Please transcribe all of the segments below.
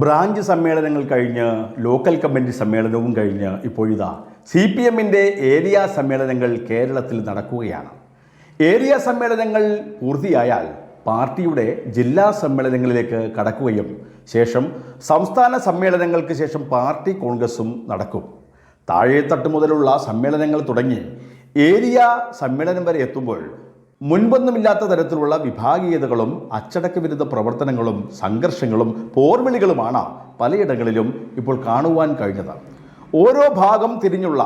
Branch സമ്മേളനങ്ങൾ കഴിഞ്ഞ് local committee സമ്മേളനവും കഴിഞ്ഞ് ഇപ്പോഴിതാ സി പി എമ്മിന്റെ ഏരിയ സമ്മേളനങ്ങൾ കേരളത്തിൽ നടക്കുകയാണ്. ഏരിയ സമ്മേളനങ്ങൾ പൂർത്തിയായാൽ പാർട്ടിയുടെ ജില്ലാ സമ്മേളനങ്ങളിലേക്ക് കടക്കുകയും ശേഷം സംസ്ഥാന സമ്മേളനങ്ങൾക്ക് ശേഷം പാർട്ടി കോൺഗ്രസും നടക്കും. താഴെത്തട്ട് മുതലുള്ള സമ്മേളനങ്ങൾ തുടങ്ങി ഏരിയ സമ്മേളനം വരെ എത്തുമ്പോൾ മുൻപൊന്നുമില്ലാത്ത തരത്തിലുള്ള വിഭാഗീയതകളും അച്ചടക്ക വിരുദ്ധ പ്രവർത്തനങ്ങളും സംഘർഷങ്ങളും പോർവിളികളുമാണ് പലയിടങ്ങളിലും ഇപ്പോൾ കാണുവാൻ കഴിഞ്ഞത്. ഓരോ ഭാഗം തിരിഞ്ഞുള്ള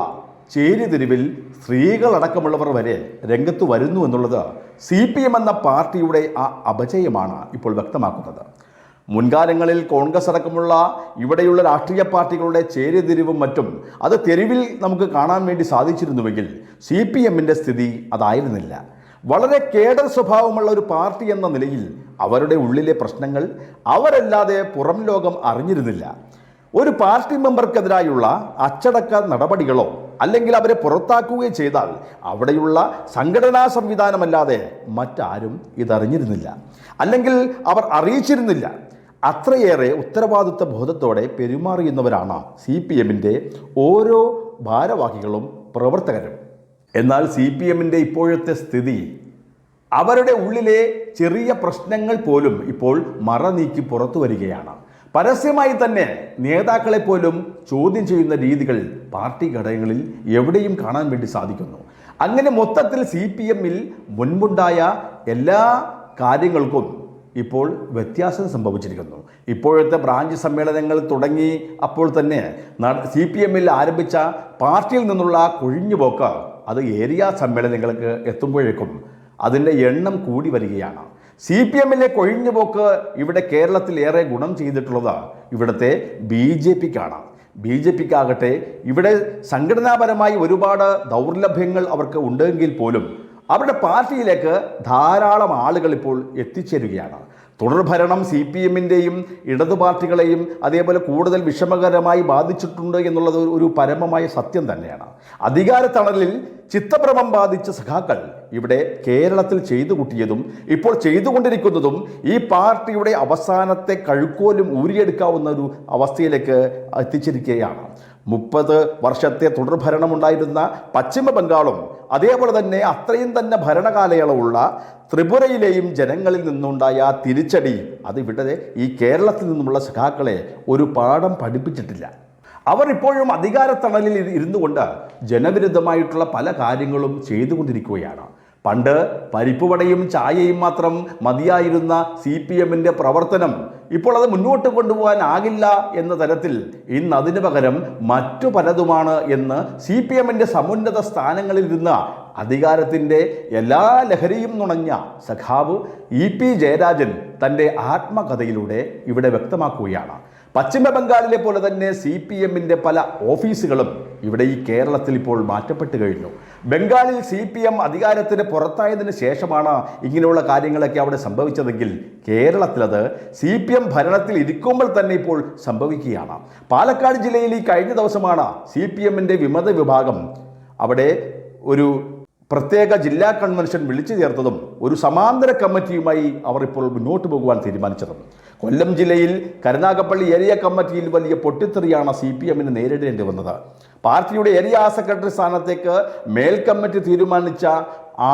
ചേരിതിരിവിൽ സ്ത്രീകളടക്കമുള്ളവർ വരെ രംഗത്ത് വരുന്നു എന്നുള്ളത് സി പി എം എന്ന പാർട്ടിയുടെ ആ അപജയമാണ് ഇപ്പോൾ വ്യക്തമാക്കുന്നത്. മുൻകാലങ്ങളിൽ കോൺഗ്രസ് അടക്കമുള്ള ഇവിടെയുള്ള രാഷ്ട്രീയ പാർട്ടികളുടെ ചേരിതിരിവും മറ്റും അത് തെരുവിൽ നമുക്ക് കാണാൻ വേണ്ടി സാധിച്ചിരുന്നുവെങ്കിൽ സി പി എമ്മിന്റെ സ്ഥിതി അതായിരുന്നില്ല. വളരെ കേഡർ സ്വഭാവമുള്ള ഒരു പാർട്ടി എന്ന നിലയിൽ അവരുടെ ഉള്ളിലെ പ്രശ്നങ്ങൾ അവരല്ലാതെ പുറം ലോകം അറിഞ്ഞിരുന്നില്ല. ഒരു പാർട്ടി മെമ്പർക്കെതിരായുള്ള അച്ചടക്ക നടപടികളോ അല്ലെങ്കിൽ അവരെ പുറത്താക്കുകയോ ചെയ്താൽ അവിടെയുള്ള സംഘടനാ സംവിധാനമല്ലാതെ മറ്റാരും ഇതറിഞ്ഞിരുന്നില്ല. അല്ലെങ്കിൽ അവർ അറിയിച്ചിരുന്നില്ല. അത്രയേറെ ഉത്തരവാദിത്വ ബോധത്തോടെ പെരുമാറിയുന്നവരാണ് സി പി എമ്മിന്റെ ഓരോ ഭാരവാഹികളും പ്രവർത്തകരും. എന്നാൽ സി പി എമ്മിന്റെ ഇപ്പോഴത്തെ സ്ഥിതി അവരുടെ ഉള്ളിലെ ചെറിയ പ്രശ്നങ്ങൾ പോലും ഇപ്പോൾ മറ നീക്കി പുറത്തു വരികയാണ്. പരസ്യമായി തന്നെ നേതാക്കളെ പോലും ചോദ്യം ചെയ്യുന്ന രീതികൾ പാർട്ടി ഘടകങ്ങളിൽ എവിടെയും കാണാൻ വേണ്ടി സാധിക്കുന്നു. അങ്ങനെ മൊത്തത്തിൽ സി പി എമ്മിൽ മുൻപുണ്ടായ എല്ലാ കാര്യങ്ങൾക്കും ഇപ്പോൾ വ്യത്യാസം സംഭവിച്ചിരിക്കുന്നു. ഇപ്പോഴത്തെ ബ്രാഞ്ച് സമ്മേളനങ്ങൾ തുടങ്ങി അപ്പോൾ തന്നെ സി പി എമ്മിൽ ആരംഭിച്ച പാർട്ടിയിൽ നിന്നുള്ള കൊഴിഞ്ഞുപോക്ക് അത് ഏരിയ സമ്മേളനങ്ങൾക്ക് എത്തുമ്പോഴേക്കും അതിന്റെ എണ്ണം കൂടി വരികയാണ്. സി പി എമ്മിലെ കൊഴിഞ്ഞുപോക്ക് ഇവിടെ കേരളത്തിൽ ഏറെ ഗുണം ചെയ്തിട്ടുള്ളത് ഇവിടുത്തെ ബി ജെ പിക്കാണ്. ബി ജെ പിക്കാകട്ടെ ഇവിടെ സംഘടനാപരമായി ഒരുപാട് ദൗർലഭ്യങ്ങൾ അവർക്ക് ഉണ്ടെങ്കിൽ പോലും അവരുടെ പാർട്ടിയിലേക്ക് ധാരാളം ആളുകൾ ഇപ്പോൾ എത്തിച്ചേരുകയാണ്. തുടർഭരണം സി പി എമ്മിന്റെയും ഇടതു പാർട്ടികളെയും അതേപോലെ കൂടുതൽ വിഷമകരമായി ബാധിച്ചിട്ടുണ്ട് എന്നുള്ളത് ഒരു പരമമായ സത്യം തന്നെയാണ്. അധികാര തണലിൽ ചിത്തഭ്രമം ബാധിച്ച സഖാക്കൾ ഇവിടെ കേരളത്തിൽ ചെയ്തു കൂട്ടിയതും ഇപ്പോൾ ചെയ്തുകൊണ്ടിരിക്കുന്നതും ഈ പാർട്ടിയുടെ അവസാനത്തെ കഴുക്കോലും ഊരിയെടുക്കാവുന്ന ഒരു അവസ്ഥയിലേക്ക് എത്തിച്ചിരിക്കുകയാണ്. മുപ്പത് വർഷത്തെ തുടർഭരണമുണ്ടായിരുന്ന പശ്ചിമ ബംഗാളും അതേപോലെ തന്നെ അത്രയും തന്നെ ഭരണകാലയളവുള്ള ത്രിപുരയിലെയും ജനങ്ങളിൽ നിന്നുണ്ടായ തിരിച്ചടി അത് ഇവിടെ ഈ കേരളത്തിൽ നിന്നുമുള്ള സഖാക്കളെ ഒരു പാഠം പഠിപ്പിച്ചിട്ടില്ല. അവർ ഇപ്പോഴും അധികാരത്തണലിൽ തണലിൽ ഇരുന്നുകൊണ്ട് ജനവിരുദ്ധമായിട്ടുള്ള പല കാര്യങ്ങളും ചെയ്തുകൊണ്ടിരിക്കുകയാണ്. പണ്ട് പരിപ്പുവടയും ചായയും മാത്രം മതിയായിരുന്ന സി പി എമ്മിന്റെ പ്രവർത്തനം ഇപ്പോൾ അത് മുന്നോട്ട് കൊണ്ടുപോകാനാകില്ല എന്ന തരത്തിൽ ഇന്ന് അതിനു പകരം മറ്റു പലതുമാണ് എന്ന് സി പി എമ്മിന്റെ സമുന്നത സ്ഥാനങ്ങളിൽ ഇരുന്ന അധികാരത്തിന്റെ എല്ലാ ലഹരിയും നുണഞ്ഞ സഖാവ് ഇ പി ജയരാജൻ തന്റെ ആത്മകഥയിലൂടെ ഇവിടെ വ്യക്തമാക്കുകയാണ്. പശ്ചിമ ബംഗാളിലെ പോലെ തന്നെ സി പി എമ്മിന്റെ പല ഓഫീസുകളും ഇവിടെ ഈ കേരളത്തിൽ ഇപ്പോൾ മാറ്റപ്പെട്ട് കഴിഞ്ഞു. ബംഗാളിൽ സി പി എം അധികാരത്തിന് പുറത്തായതിനു ശേഷമാണ് ഇങ്ങനെയുള്ള കാര്യങ്ങളൊക്കെ അവിടെ സംഭവിച്ചതെങ്കിൽ കേരളത്തിലത് സി പി എം ഭരണത്തിൽ ഇരിക്കുമ്പോൾ തന്നെ ഇപ്പോൾ സംഭവിക്കുകയാണ്. പാലക്കാട് ജില്ലയിൽ ഈ കഴിഞ്ഞ ദിവസമാണ് സി പി എമ്മിന്റെ വിമത വിഭാഗം അവിടെ ഒരു പ്രത്യേക ജില്ലാ കൺവെൻഷൻ വിളിച്ചു ചേർത്തതും ഒരു സമാന്തര കമ്മിറ്റിയുമായി അവർ ഇപ്പോൾ മുന്നോട്ട് പോകുവാൻ തീരുമാനിച്ചതും. കൊല്ലം ജില്ലയിൽ കരുനാഗപ്പള്ളി ഏരിയ കമ്മിറ്റിയിൽ വലിയ പൊട്ടിത്തെറിയാണ് സി പി എമ്മിന് നേരിടേണ്ടി വന്നത്. പാർട്ടിയുടെ ഏരിയ സെക്രട്ടറി സ്ഥാനത്തേക്ക് മേൽ കമ്മിറ്റി തീരുമാനിച്ച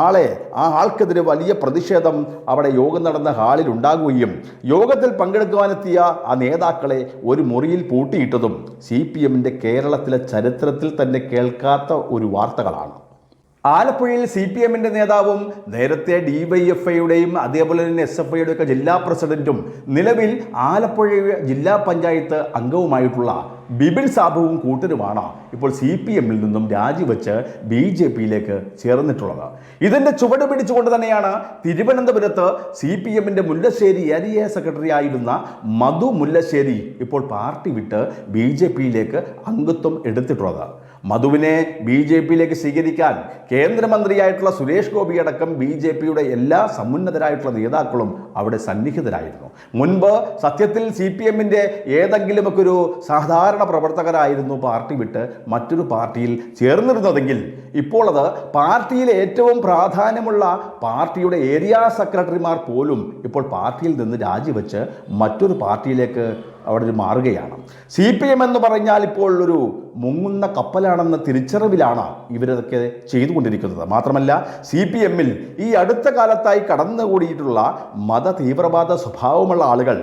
ആളെ ആ ആൾക്കെതിരെ വലിയ പ്രതിഷേധം അവിടെ യോഗം നടന്ന ഹാളിൽ ഉണ്ടാകുകയും യോഗത്തിൽ പങ്കെടുക്കുവാനെത്തിയ ആ നേതാക്കളെ ഒരു മുറിയിൽ പൂട്ടിയിട്ടതും സി കേരളത്തിലെ ചരിത്രത്തിൽ തന്നെ കേൾക്കാത്ത ഒരു വാർത്തകളാണ്. ആലപ്പുഴയിൽ സി പി എമ്മിന്റെ നേതാവും നേരത്തെ ഡി വൈ എഫ് ഐയുടെയും അതേപോലെ തന്നെ എസ് എഫ് ഐയുടെ ഒക്കെ ജില്ലാ പ്രസിഡന്റും നിലവിൽ ആലപ്പുഴ ജില്ലാ പഞ്ചായത്ത് അംഗവുമായിട്ടുള്ള ബിപിൻ സാബുവും കൂട്ടരുമാണ് ഇപ്പോൾ സി പി എമ്മിൽ നിന്നും രാജിവെച്ച് ബി ജെ പിയിലേക്ക് ചേർന്നിട്ടുള്ളത്. ഇതിന്റെ ചുവട് പിടിച്ചുകൊണ്ട് തന്നെയാണ് തിരുവനന്തപുരത്ത് സി പി എമ്മിന്റെ മുല്ലശ്ശേരി ഏരിയ സെക്രട്ടറി ആയിരുന്ന മധു മുല്ലശ്ശേരി ഇപ്പോൾ പാർട്ടി വിട്ട് ബി ജെ പിയിലേക്ക് അംഗത്വം എടുത്തിട്ടുള്ളത്. മധുവിനെ ബി ജെ പിയിലേക്ക് സ്വീകരിക്കാൻ കേന്ദ്രമന്ത്രിയായിട്ടുള്ള സുരേഷ് ഗോപി അടക്കം ബി ജെ പിയുടെ എല്ലാ സമുന്നതരായിട്ടുള്ള നേതാക്കളും അവിടെ സന്നിഹിതരായിരുന്നു. മുൻപ് സത്യത്തിൽ സി പി എമ്മിന്റെ ഏതെങ്കിലുമൊക്കെ ഒരു സാധാരണ പ്രവർത്തകരായിരുന്നു പാർട്ടി വിട്ട് മറ്റൊരു പാർട്ടിയിൽ ചേർന്നിരുന്നതെങ്കിൽ ഇപ്പോൾ അത് പാർട്ടിയിൽ ഏറ്റവും പ്രാധാന്യമുള്ള പാർട്ടിയുടെ ഏരിയ സെക്രട്ടറിമാർ പോലും ഇപ്പോൾ പാർട്ടിയിൽ നിന്ന് രാജിവെച്ച് മറ്റൊരു പാർട്ടിയിലേക്ക് അവിടെ മാറുകയാണ്. സി പി എം എന്ന് പറഞ്ഞാൽ ഇപ്പോൾ ഒരു മുങ്ങുന്ന കപ്പലാണെന്ന തിരിച്ചറിവിലാണ് ഇവരതൊക്കെ ചെയ്തുകൊണ്ടിരിക്കുന്നത്. മാത്രമല്ല സി പി എമ്മിൽ ഈ അടുത്ത കാലത്തായി കടന്നുകൂടിയിട്ടുള്ള മത തീവ്രവാദ സ്വഭാവമുള്ള ആളുകൾ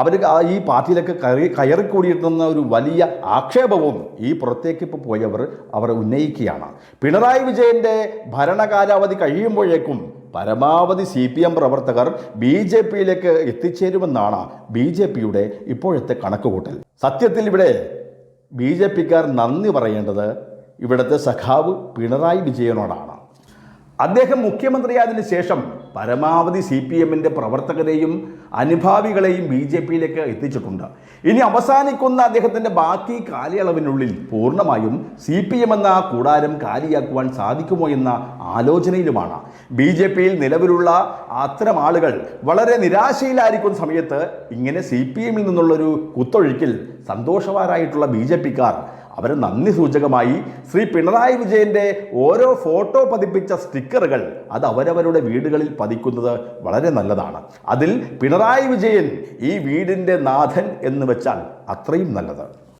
അവർ ഈ പാർട്ടിയിലൊക്കെ കയറി കയറിക്കൂടിയിട്ടുന്ന ഒരു വലിയ ആക്ഷേപവും ഈ പുറത്തേക്ക് ഇപ്പോൾ പോയവർ അവർ ഉന്നയിക്കുകയാണ്. പിണറായി വിജയന്റെ ഭരണകാലാവധി കഴിയുമ്പോഴേക്കും പരമാവധി സി പി എം പ്രവർത്തകർ ബി ജെ പിയിലേക്ക് എത്തിച്ചേരുമെന്നാണ് ബി ജെ പിയുടെ ഇപ്പോഴത്തെ കണക്കുകൂട്ടൽ. സത്യത്തിൽ ഇവിടെ ബി ജെ പിക്കാർ നന്ദി പറയേണ്ടത് ഇവിടുത്തെ സഖാവ് പിണറായി വിജയനോടാണ്. അദ്ദേഹം മുഖ്യമന്ത്രിയായതിനു ശേഷം പരമാവധി സി പി എമ്മിന്റെ പ്രവർത്തകരെയും അനുഭാവികളെയും ബി ജെ പിയിലേക്ക് എത്തിച്ചിട്ടുണ്ട്. ഇനി അവസാനിക്കുന്ന അദ്ദേഹത്തിന്റെ ബാക്കി കാലയളവിനുള്ളിൽ പൂർണമായും സി പി എം എന്ന കൂടാരം കാലിയാക്കുവാൻ സാധിക്കുമോ എന്ന ആലോചനയിലുമാണ്. ബി ജെ പിയിൽ നിലവിലുള്ള അത്തരം ആളുകൾ വളരെ നിരാശയിലായിരിക്കുന്ന സമയത്ത് ഇങ്ങനെ സി പി എമ്മിൽ നിന്നുള്ളൊരു കുത്തൊഴുക്കിൽ സന്തോഷവാരായിട്ടുള്ള ബി ജെ പിക്കാർ അവർ നന്ദി സൂചകമായി ശ്രീ പിണറായി വിജയന്റെ ഓരോ ഫോട്ടോ പതിപ്പിച്ച സ്റ്റിക്കറുകൾ അത് അവരവരുടെ വീടുകളിൽ പതിക്കുന്നത് വളരെ നല്ലതാണ്. അതിൽ പിണറായി വിജയൻ ഈ വീടിന്റെ നാഥൻ എന്ന് വെച്ചാൽ അത്രയും നല്ലത്.